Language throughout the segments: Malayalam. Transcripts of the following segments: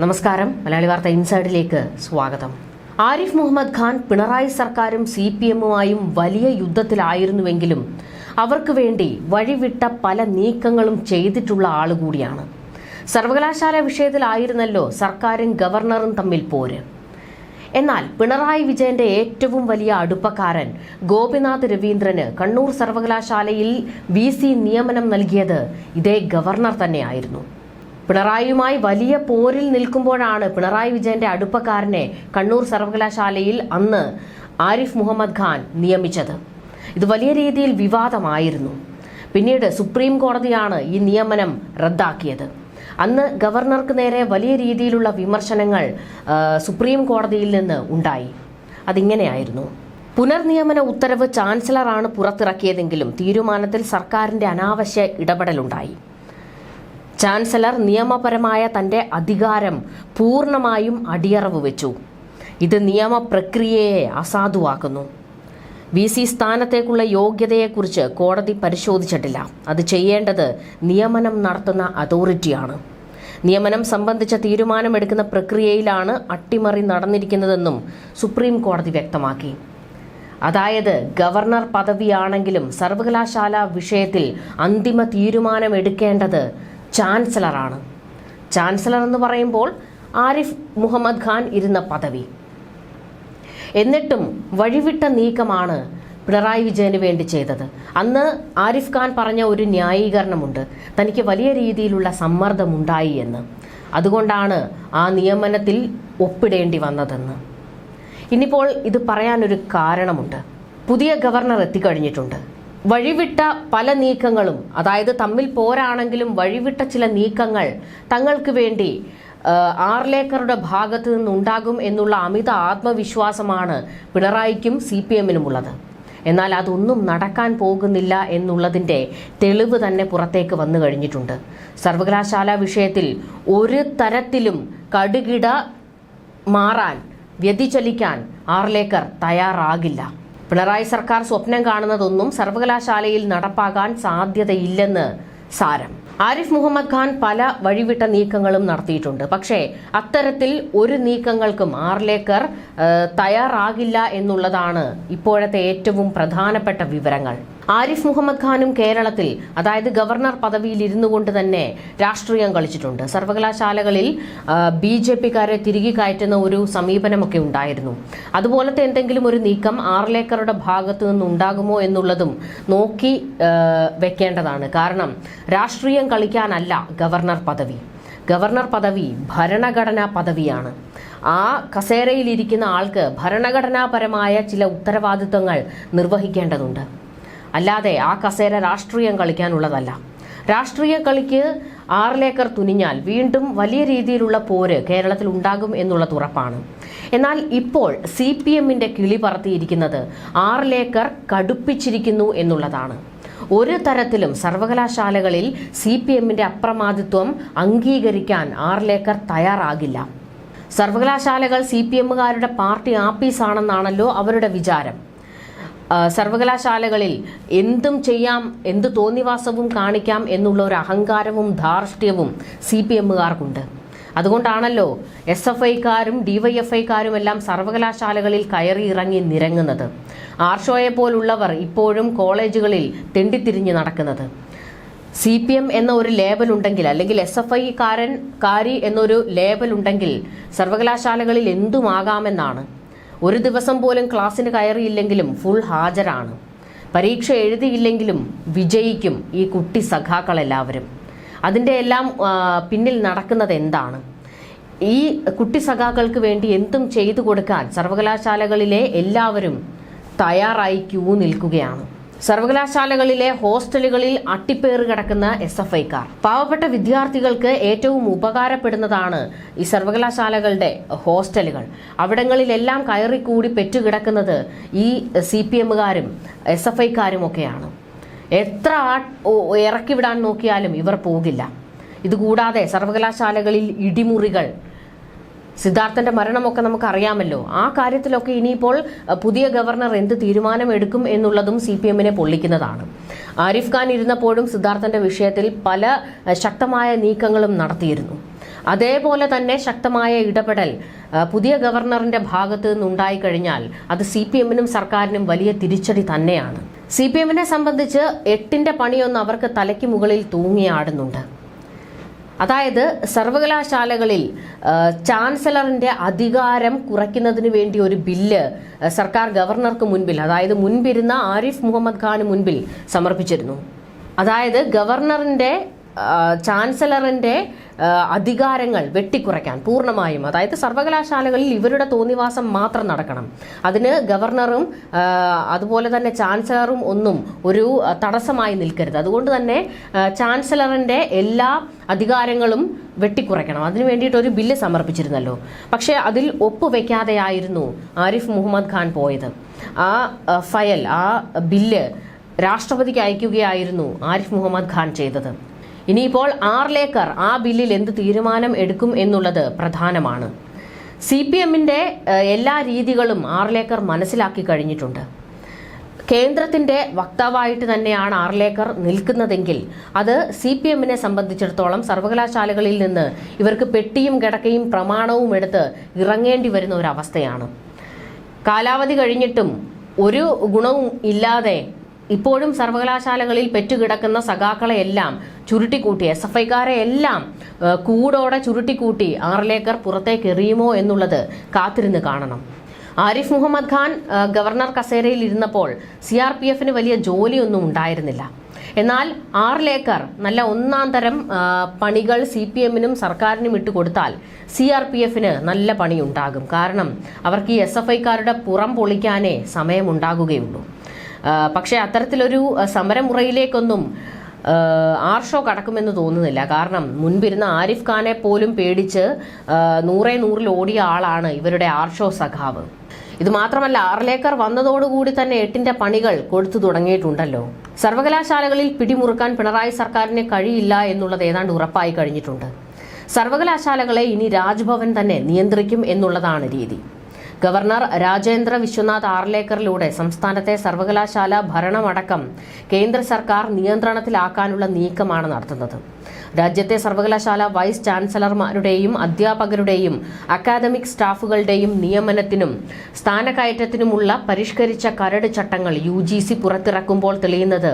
നമസ്കാരം. മലയാളി വാർത്ത ഇൻസൈഡിലേക്ക് സ്വാഗതം. ആരിഫ് മുഹമ്മദ് ഖാൻ പിണറായി സർക്കാരും സി പി എമ്മുമായും വലിയ യുദ്ധത്തിലായിരുന്നുവെങ്കിലും അവർക്ക് വേണ്ടി വഴിവിട്ട പല നീക്കങ്ങളും ചെയ്തിട്ടുള്ള ആളുകൂടിയാണ് സർവകലാശാല വിഷയത്തിലായിരുന്നല്ലോ സർക്കാരും ഗവർണറും തമ്മിൽ പോര്. എന്നാൽ പിണറായി വിജയന്റെ ഏറ്റവും വലിയ അടുപ്പക്കാരൻ ഗോപിനാഥ് രവീന്ദ്രന് കണ്ണൂർ സർവകലാശാലയിൽ വി നിയമനം നൽകിയത് ഇതേ ഗവർണർ തന്നെയായിരുന്നു. പിണറായിയുമായി വലിയ പോരിൽ നിൽക്കുമ്പോഴാണ് പിണറായി വിജയന്റെ അടുപ്പക്കാരനെ കണ്ണൂർ സർവകലാശാലയിൽ അന്ന് ആരിഫ് മുഹമ്മദ് ഖാൻ നിയമിച്ചത്. ഇത് വലിയ രീതിയിൽ വിവാദമായിരുന്നു. പിന്നീട് സുപ്രീം കോടതിയാണ് ഈ നിയമനം റദ്ദാക്കിയത്. അന്ന് ഗവർണർക്ക് നേരെ വലിയ രീതിയിലുള്ള വിമർശനങ്ങൾ സുപ്രീം കോടതിയിൽ നിന്ന് ഉണ്ടായി. അതിങ്ങനെയായിരുന്നു. പുനർനിയമന ഉത്തരവ് ചാൻസലറാണ് പുറത്തിറക്കിയതെങ്കിലും തീരുമാനത്തിൽ സർക്കാരിന്റെ അനാവശ്യ ഇടപെടലുണ്ടായി. ചാൻസലർ നിയമപരമായ തന്റെ അധികാരം പൂർണമായും അടിയറവ് വെച്ചു. ഇത് നിയമ പ്രക്രിയയെ അസാധുവാക്കുന്നു. വി സി സ്ഥാനത്തേക്കുള്ള യോഗ്യതയെക്കുറിച്ച് കോടതി പരിശോധിച്ചിട്ടില്ല. അത് ചെയ്യേണ്ടത് നിയമനം നടത്തുന്ന അതോറിറ്റിയാണ്. നിയമനം സംബന്ധിച്ച തീരുമാനമെടുക്കുന്ന പ്രക്രിയയിലാണ് അട്ടിമറി നടന്നിരിക്കുന്നതെന്നും സുപ്രീം കോടതി വ്യക്തമാക്കി. അതായത് ഗവർണർ പദവിയാണെങ്കിലും സർവകലാശാല വിഷയത്തിൽ അന്തിമ തീരുമാനമെടുക്കേണ്ടത് ചാൻസലറാണ്. ചാൻസലർ എന്ന് പറയുമ്പോൾ ആരിഫ് മുഹമ്മദ് ഖാൻ ഇരുന്ന പദവി. എന്നിട്ടും വഴിവിട്ട നീക്കമാണ് പിണറായി വിജയന് വേണ്ടി ചെയ്തത്. അന്ന് ആരിഫ് ഖാൻ പറഞ്ഞ ഒരു ന്യായീകരണമുണ്ട്. തനിക്ക് വലിയ രീതിയിലുള്ള സമ്മർദ്ദമുണ്ടായി എന്ന്. അതുകൊണ്ടാണ് ആ നിയമനത്തിൽ ഒപ്പിടേണ്ടി വന്നതെന്ന്. ഇനിയിപ്പോൾ ഇത് പറയാനൊരു കാരണമുണ്ട്. പുതിയ ഗവർണർ എത്തിക്കഴിഞ്ഞിട്ടുണ്ട്. വഴിവിട്ട പല നീക്കങ്ങളും അതായത് തമ്മിൽ പോരാണെങ്കിലും വഴിവിട്ട ചില നീക്കങ്ങൾ തങ്ങൾക്ക് വേണ്ടി ആർലേക്കറുടെ ഭാഗത്തു നിന്നുണ്ടാകും എന്നുള്ള അമിത ആത്മവിശ്വാസമാണ് പിണറായിക്കും സി പി എമ്മിനുമുള്ളത്. എന്നാൽ അതൊന്നും നടക്കാൻ പോകുന്നില്ല എന്നുള്ളതിന്റെ തെളിവ് തന്നെ പുറത്തേക്ക് വന്നു കഴിഞ്ഞിട്ടുണ്ട്. സർവകലാശാല വിഷയത്തിൽ ഒരു തരത്തിലും കടുകിട മാറാൻ വ്യതിചലിക്കാൻ ആർലേക്കർ തയ്യാറാകില്ല. പിണറായി സർക്കാർ സ്വപ്നം കാണുന്നതൊന്നും സർവകലാശാലയിൽ നടപ്പാകാൻ സാധ്യതയില്ലെന്ന് സാരം. ആരിഫ് മുഹമ്മദ് ഖാൻ പല വഴിവിട്ട നീക്കങ്ങളും നടത്തിയിട്ടുണ്ട്. പക്ഷേ അത്തരത്തിൽ ഒരു നീക്കങ്ങൾക്കും ആർലേക്കർ തയ്യാറാകില്ല എന്നുള്ളതാണ് ഇപ്പോഴത്തെ ഏറ്റവും പ്രധാനപ്പെട്ട വിവരങ്ങൾ. ആരിഫ് മുഹമ്മദ് ഖാനും കേരളത്തിൽ അതായത് ഗവർണർ പദവിയിൽ ഇരുന്നു കൊണ്ട് തന്നെ രാഷ്ട്രീയം കളിച്ചിട്ടുണ്ട്. സർവകലാശാലകളിൽ ബി ജെ പിക്കാരെ തിരികെ കയറ്റുന്ന ഒരു സമീപനമൊക്കെ ഉണ്ടായിരുന്നു. അതുപോലത്തെ എന്തെങ്കിലും ഒരു നീക്കം ആറിലേക്കറുടെ ഭാഗത്തു നിന്നുണ്ടാകുമോ എന്നുള്ളതും നോക്കി വെക്കേണ്ടതാണ്. കാരണം രാഷ്ട്രീയം കളിക്കാനല്ല ഗവർണർ പദവി. ഗവർണർ പദവി ഭരണഘടനാ പദവിയാണ്. ആ കസേരയിലിരിക്കുന്ന ആൾക്ക് ഭരണഘടനാപരമായ ചില ഉത്തരവാദിത്വങ്ങൾ നിർവഹിക്കേണ്ടതുണ്ട്. അല്ലാതെ ആ കസേര രാഷ്ട്രീയം കളിക്കാനുള്ളതല്ല. രാഷ്ട്രീയ കളിക്ക് ആറിലേക്കർ തുനിഞ്ഞാൽ വീണ്ടും വലിയ രീതിയിലുള്ള പോര് കേരളത്തിൽ ഉണ്ടാകും എന്നുള്ളത് ഉറപ്പാണ് എന്നാൽ ഇപ്പോൾ സി പി എമ്മിന്റെ കിളി പറത്തിയിരിക്കുന്നത് ആറിലേക്കർ കടുപ്പിച്ചിരിക്കുന്നു എന്നുള്ളതാണ്. ഒരു തരത്തിലും സർവകലാശാലകളിൽ സി പി എമ്മിന്റെ അപ്രമാദിത്വം അംഗീകരിക്കാൻ ആറിലേക്കർ തയ്യാറാകില്ല. സർവകലാശാലകൾ സി പി എമ്മുകാരുടെ പാർട്ടി ആപ്പീസാണെന്നാണല്ലോ അവരുടെ വിചാരം. സർവകലാശാലകളിൽ എന്തും ചെയ്യാം എന്ത് തോന്നിവാസവും കാണിക്കാം എന്നുള്ള ഒരു അഹങ്കാരവും ധാർഷ്ട്യവും സി പി എമ്മുകാർക്കുണ്ട്. അതുകൊണ്ടാണല്ലോ എസ് എഫ് ഐക്കാരും ഡിവൈഎഫ്ഐക്കാരും എല്ലാം സർവകലാശാലകളിൽ കയറി ഇറങ്ങി നിരങ്ങുന്നത്. ആർഷോയെ പോലുള്ളവർ ഇപ്പോഴും കോളേജുകളിൽ തെണ്ടിത്തിരിഞ്ഞ് നടക്കുന്നത്. സി പി എം എന്ന ഒരു ലേബൽ ഉണ്ടെങ്കിൽ അല്ലെങ്കിൽ എസ് എഫ് ഐ കാരൻ കാരി എന്നൊരു ലേബൽ ഉണ്ടെങ്കിൽ സർവകലാശാലകളിൽ എന്തുമാകാമെന്നാണ് ഒരു ദിവസം പോലും ക്ലാസ്സിന് കയറിയില്ലെങ്കിലും ഫുൾ ഹാജരാണ്. പരീക്ഷ എഴുതിയില്ലെങ്കിലും വിജയിക്കും ഈ കുട്ടി സഖാക്കളെല്ലാവരും. അതിന്റെ എല്ലാം പിന്നിൽ നടക്കുന്നത് എന്താണ്? ഈ കുട്ടി സഖാക്കൾക്ക് വേണ്ടി എന്തും ചെയ്തു കൊടുക്കാൻ സർവകലാശാലകളിലെ എല്ലാവരും തയ്യാറായി ക്യൂ നിൽക്കുകയാണ്. സർവകലാശാലകളിലെ ഹോസ്റ്റലുകളിൽ അട്ടിപ്പേറ് കിടക്കുന്ന എസ് എഫ് ഐക്കാർ പാവപ്പെട്ട വിദ്യാർത്ഥികൾക്ക് ഏറ്റവും ഉപകാരപ്പെടുന്നതാണ് ഈ സർവകലാശാലകളുടെ ഹോസ്റ്റലുകൾ. അവിടങ്ങളിലെല്ലാം കയറിക്കൂടി പെറ്റുകിടക്കുന്നത് ഈ സി പി എമ്മുകാരും എസ് എഫ് ഐക്കാരും ഒക്കെയാണ്. എത്ര ആ- വിടാൻ നോക്കിയാലും ഇവർ പോകില്ല. ഇതുകൂടാതെ സർവകലാശാലകളിൽ ഇടിമുറികൾ സിദ്ധാർത്ഥന്റെ മരണമൊക്കെ നമുക്ക് അറിയാമല്ലോ ആ കാര്യത്തിലൊക്കെ ഇനിയിപ്പോൾ പുതിയ ഗവർണർ എന്ത് തീരുമാനമെടുക്കും എന്നുള്ളതും സി പി എമ്മിനെ പൊള്ളിക്കുന്നതാണ്. ആരിഫ് ഖാൻ ഇരുന്നപ്പോഴും സിദ്ധാർത്ഥന്റെ വിഷയത്തിൽ പല ശക്തമായ നീക്കങ്ങളും നടത്തിയിരുന്നു. അതേപോലെ തന്നെ ശക്തമായ ഇടപെടൽ പുതിയ ഗവർണറിന്റെ ഭാഗത്ത് നിന്നുണ്ടായി കഴിഞ്ഞാൽ അത് സി പി എമ്മിനും സർക്കാരിനും വലിയ തിരിച്ചടി തന്നെയാണ്. സി പി എമ്മിനെ സംബന്ധിച്ച് എട്ടിന്റെ പണിയൊന്നും അവർക്ക് തലയ്ക്ക് മുകളിൽ തൂങ്ങിയാടുന്നുണ്ട്. അതായത് സർവകലാശാലകളിൽ ചാൻസലറിന്റെ അധികാരം കുറയ്ക്കുന്നതിന് വേണ്ടി ഒരു ബില്ല് സർക്കാർ ഗവർണർക്ക് മുൻപിൽ അതായത് മുൻപിരുന്ന ആരിഫ് മുഹമ്മദ് ഖാന് മുൻപിൽ സമർപ്പിച്ചിരുന്നു. അതായത് ഗവർണറിന്റെ ആ, അധികാരങ്ങൾ വെട്ടിക്കുറയ്ക്കാൻ പൂർണമായും. അതായത് സർവകലാശാലകളിൽ ഇവരുടെ തോന്നിവാസം മാത്രം നടക്കണം. അതിന് ഗവർണറും അതുപോലെ തന്നെ ചാൻസലറും ഒന്നും ഒരു തടസ്സമായി നിൽക്കരുത്. അതുകൊണ്ട് തന്നെ ചാൻസലറിന്റെ എല്ലാ അധികാരങ്ങളും വെട്ടിക്കുറയ്ക്കണം. അതിനു വേണ്ടിയിട്ട് ഒരു ബില്ല് സമർപ്പിച്ചിരുന്നല്ലോ. പക്ഷേ അതിൽ ഒപ്പുവെക്കാതെയായിരുന്നു ആരിഫ് മുഹമ്മദ് ഖാൻ പോയത്. ആ, ഫയൽ ആ ബില്ല് രാഷ്ട്രപതിക്ക് അയക്കുകയായിരുന്നു ആരിഫ് മുഹമ്മദ് ഖാൻ ചെയ്തത്. ഇനിയിപ്പോൾ ആർലേക്കർ ആ ബില്ലിൽ എന്ത് തീരുമാനം എടുക്കും എന്നുള്ളത് പ്രധാനമാണ്. സി പി എമ്മിന്റെ എല്ലാ രീതികളും ആർലേക്കർ മനസ്സിലാക്കി കഴിഞ്ഞിട്ടുണ്ട്. കേന്ദ്രത്തിന്റെ വക്താവായിട്ട് തന്നെയാണ് ആർലേക്കർ നിൽക്കുന്നതെങ്കിൽ അത് സി പി എമ്മിനെ സംബന്ധിച്ചിടത്തോളം സർവകലാശാലകളിൽ നിന്ന് ഇവർക്ക് പെട്ടിയും കിടക്കയും പ്രമാണവും എടുത്ത് ഇറങ്ങേണ്ടി വരുന്ന ഒരവസ്ഥയാണ് കാലാവധി കഴിഞ്ഞിട്ടും ഒരു ഗുണവും ഇല്ലാതെ ഇപ്പോഴും സർവകലാശാലകളിൽ പെറ്റുകിടക്കുന്ന സഖാക്കളെയെല്ലാം ചുരുട്ടിക്കൂട്ടി എസ് എഫ് ഐക്കാരെ എല്ലാം കൂടോടെ ചുരുട്ടിക്കൂട്ടി ആറിലേക്കർ പുറത്തേക്ക് എറിയുമോ എന്നുള്ളത് കാത്തിരുന്ന് കാണണം. ആരിഫ് മുഹമ്മദ് ഖാൻ ഗവർണർ കസേരയിൽ ഇരുന്നപ്പോൾ സി ആർ പി എഫിന് വലിയ ജോലിയൊന്നും ഉണ്ടായിരുന്നില്ല. എന്നാൽ ആറിലേക്കർ നല്ല ഒന്നാം തരം പണികൾ സി പി എമ്മിനും സർക്കാരിനും ഇട്ടുകൊടുത്താൽ സി ആർ പി എഫിന് നല്ല പണിയുണ്ടാകും. കാരണം അവർക്ക് ഈ എസ് എഫ് ഐക്കാരുടെ പുറം പൊളിക്കാനേ സമയമുണ്ടാകുകയുള്ളൂ. പക്ഷേ അത്തരത്തിലൊരു സമരമുറയിലേക്കൊന്നും ആർഷോ കടക്കുമെന്ന് തോന്നുന്നില്ല. കാരണം മുൻപിരുന്ന ആരിഫ് ഖാനെ പോലും പേടിച്ച് നൂറേ നൂറിൽ ഓടിയ ആളാണ് ഇവരുടെ ആർഷോ സഖാവ്. ഇത് മാത്രമല്ല ആർലേക്കർ വന്നതോടുകൂടി തന്നെ എട്ടിന്റെ പണികൾ കൊടുത്തു തുടങ്ങിയിട്ടുണ്ടല്ലോ. സർവകലാശാലകളിൽ പിടിമുറുക്കാൻ പിണറായി സർക്കാരിന് കഴിയില്ല എന്നുള്ളത് ഏതാണ്ട് ഉറപ്പായി കഴിഞ്ഞിട്ടുണ്ട്. സർവകലാശാലകളെ ഇനി രാജ്ഭവൻ തന്നെ നിയന്ത്രിക്കും എന്നുള്ളതാണ് രീതി. ഗവർണർ രാജേന്ദ്ര വിശ്വനാഥ് ആർലേക്കറിലൂടെ സംസ്ഥാനത്തെ സർവകലാശാല ഭരണമടക്കം കേന്ദ്ര സർക്കാർ നിയന്ത്രണത്തിലാക്കാനുള്ള നീക്കമാണ് നടത്തുന്നത്. രാജ്യത്തെ സർവകലാശാല വൈസ് ചാൻസലർമാരുടെയും അധ്യാപകരുടെയും അക്കാദമിക് സ്റ്റാഫുകളുടെയും നിയമനത്തിനും സ്ഥാനക്കയറ്റത്തിനുമുള്ള പരിഷ്കരിച്ച കരട് ചട്ടങ്ങൾ യു ജി സി പുറത്തിറക്കുമ്പോൾ തെളിയുന്നത്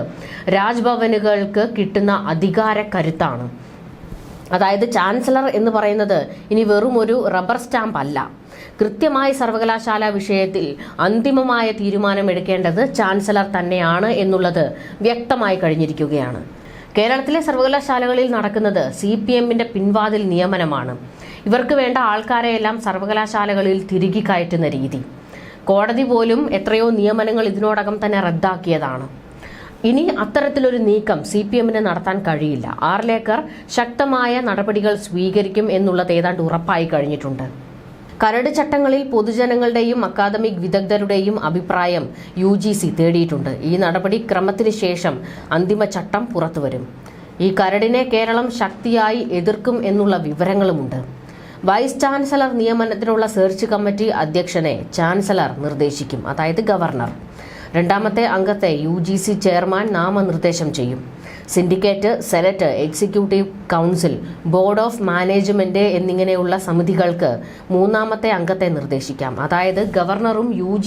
രാജ്ഭവനുകൾക്ക് കിട്ടുന്ന അധികാര കരുത്താണ്. അതായത് ചാൻസലർ എന്ന് പറയുന്നത് ഇനി വെറും ഒരു റബ്ബർ സ്റ്റാമ്പ് അല്ല കൃത്യമായി സർവകലാശാല വിഷയത്തിൽ അന്തിമമായ തീരുമാനമെടുക്കേണ്ടത് ചാൻസലർ തന്നെയാണ് എന്നുള്ളത് വ്യക്തമായി കഴിഞ്ഞിരിക്കുകയാണ്. കേരളത്തിലെ സർവകലാശാലകളിൽ നടക്കുന്നത് സി പി എമ്മിന്റെ പിൻവാതിൽ നിയമനമാണ്. ഇവർക്ക് വേണ്ട ആൾക്കാരെയെല്ലാം സർവകലാശാലകളിൽ തിരികെ കയറ്റുന്ന രീതി. കോടതി പോലും എത്രയോ നിയമനങ്ങൾ ഇതിനോടകം തന്നെ റദ്ദാക്കിയതാണ്. ഇനി അത്തരത്തിലൊരു നീക്കം സി പി എമ്മിന് നടത്താൻ കഴിയില്ല. ആർലേക്കർ ശക്തമായ നടപടികൾ സ്വീകരിക്കും എന്നുള്ളത് ഏതാണ്ട് ഉറപ്പായി കഴിഞ്ഞിട്ടുണ്ട്. കരട് ചട്ടങ്ങളിൽ പൊതുജനങ്ങളുടെയും അക്കാദമിക് വിദഗ്ധരുടെയും അഭിപ്രായം യു ജി സി തേടിയിട്ടുണ്ട്. ഈ നടപടി ക്രമത്തിന് ശേഷം അന്തിമ ചട്ടം പുറത്തുവരും. ഈ കരടിനെ കേരളം ശക്തിയായി എതിർക്കും എന്നുള്ള വിവരങ്ങളുമുണ്ട്. വൈസ് ചാൻസലർ നിയമനത്തിനുള്ള സെർച്ച് കമ്മിറ്റി അധ്യക്ഷനെ ചാൻസലർ നിർദ്ദേശിക്കും. അതായത് ഗവർണർ. രണ്ടാമത്തെ അംഗത്തെ യു ജി സി ചെയർമാൻ നാമനിർദ്ദേശം ചെയ്യും. Syndicate senate executive council board of management എന്നിങ്ങനെയുള്ള സമിതികൾക്ക് മൂന്നാമത്തെ അംഗത്തെ നിർദ്ദേശിക്കാം. അതായത് ഗവർണറും യു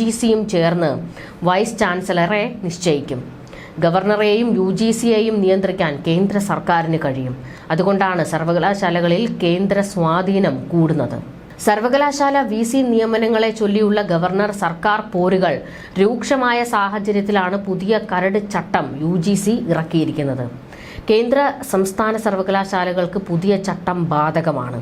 ചേർന്ന് വൈസ് ചാൻസലറെ നിശ്ചയിക്കും. ഗവർണറെയും യു ജി സിയെയും നിയന്ത്രിക്കാൻ കേന്ദ്ര സർക്കാരിന് കഴിയും. അതുകൊണ്ടാണ് സർവകലാശാലകളിൽ കേന്ദ്ര സ്വാധീനം കൂടുന്നത്. സർവകലാശാല വി സി നിയമനങ്ങളെ ചൊല്ലിയുള്ള ഗവർണർ സർക്കാർ പോരുകൾ രൂക്ഷമായ സാഹചര്യത്തിലാണ് പുതിയ കരട് ചട്ടം യു ജി സി ഇറക്കിയിരിക്കുന്നത്. കേന്ദ്ര സംസ്ഥാന സർവകലാശാലകൾക്ക് പുതിയ ചട്ടം ബാധകമാണ്.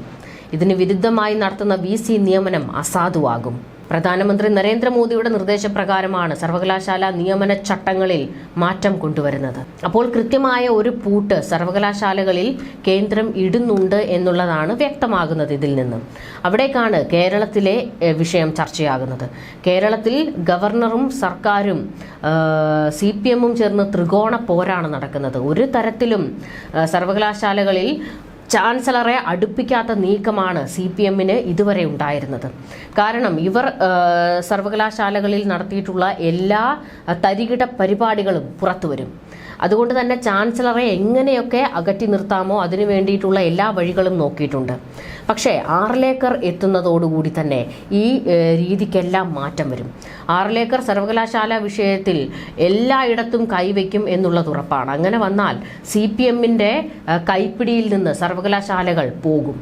ഇതിന് വിരുദ്ധമായി നടത്തുന്ന വി സി നിയമനം അസാധുവാകും. പ്രധാനമന്ത്രി നരേന്ദ്രമോദിയുടെ നിർദ്ദേശപ്രകാരമാണ് സർവകലാശാല നിയമന ചട്ടങ്ങളിൽ മാറ്റം കൊണ്ടുവരുന്നത്. അപ്പോൾ കൃത്യമായ ഒരു പൂട്ട് സർവകലാശാലകളിൽ കേന്ദ്രം ഇടുന്നുണ്ട് എന്നുള്ളതാണ് വ്യക്തമാകുന്നത് ഇതിൽ നിന്ന്. അവിടേക്കാണ് കേരളത്തിലെ വിഷയം ചർച്ചയാകുന്നത്. കേരളത്തിൽ ഗവർണറും സർക്കാരും സി പി എമ്മും ചേർന്ന് ത്രികോണ പോരാണ് നടക്കുന്നത്. ഒരു തരത്തിലും സർവകലാശാലകളിൽ ചാൻസലറെ അടുപ്പിക്കാത്ത നീക്കമാണ് സി പി എമ്മിന് ഇതുവരെ ഉണ്ടായിരുന്നത്. കാരണം ഇവർ സർവകലാശാലകളിൽ നടത്തിയിട്ടുള്ള എല്ലാ തരികിട പരിപാടികളും പുറത്തുവരും. അതുകൊണ്ട് തന്നെ ചാൻസലറെ എങ്ങനെയൊക്കെ അകറ്റി നിർത്താമോ അതിനു വേണ്ടിയിട്ടുള്ള എല്ലാ വഴികളും നോക്കിയിട്ടുണ്ട്. പക്ഷേ ആറിലേക്കർ എത്തുന്നതോടുകൂടി തന്നെ ഈ രീതിക്കെല്ലാം മാറ്റം വരും. ആറിലേക്കർ സർവകലാശാല വിഷയത്തിൽ എല്ലായിടത്തും കൈവയ്ക്കും എന്നുള്ളത് ഉറപ്പാണ്. അങ്ങനെ വന്നാൽ സി പി എമ്മിന്റെ കൈപ്പിടിയിൽ നിന്ന് സർവകലാശാലകൾ പോകും.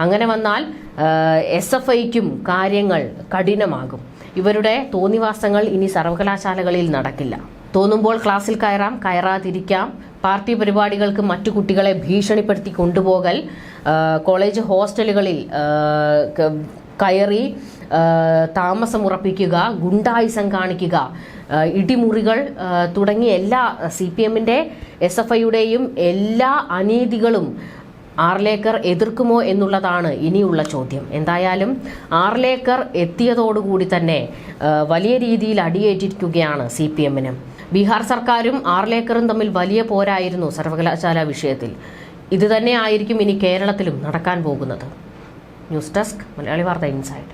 അങ്ങനെ വന്നാൽ എസ് എഫ് ഐക്കും കാര്യങ്ങൾ കഠിനമാകും. ഇവരുടെ തോന്നിവാസങ്ങൾ ഇനി സർവകലാശാലകളിൽ നടക്കില്ല. തോന്നുമ്പോൾ ക്ലാസ്സിൽ കയറാം കയറാതിരിക്കാം. പാർട്ടി പരിപാടികൾക്ക് മറ്റു കുട്ടികളെ ഭീഷണിപ്പെടുത്തി കൊണ്ടുപോകൽ കോളേജ് ഹോസ്റ്റലുകളിൽ കയറി താമസം ഉറപ്പിക്കുക ഗുണ്ടായുസം കാണിക്കുക ഇടിമുറികൾ തുടങ്ങിയ എല്ലാ സി പി എമ്മിന്റെ എസ് എഫ് ഐയുടെയും എല്ലാ അനീതികളും ആർലേക്കർ എതിർക്കുമോ എന്നുള്ളതാണ് ഇനിയുള്ള ചോദ്യം. എന്തായാലും ആർലേക്കർ എത്തിയതോടുകൂടി തന്നെ വലിയ രീതിയിൽ അടിയേറ്റിരിക്കുകയാണ് സി പി എമ്മിന്. ബീഹാർ സർക്കാരും ആർലേക്കറും തമ്മിൽ വലിയ പോരായിരുന്നു സർവകലാശാല വിഷയത്തിൽ. ഇത് തന്നെ ആയിരിക്കും ഇനി കേരളത്തിലും നടക്കാൻ പോകുന്നത്. ന്യൂസ് ഡെസ്ക് മലയാളി വാർത്ത ഇൻസൈഡ്.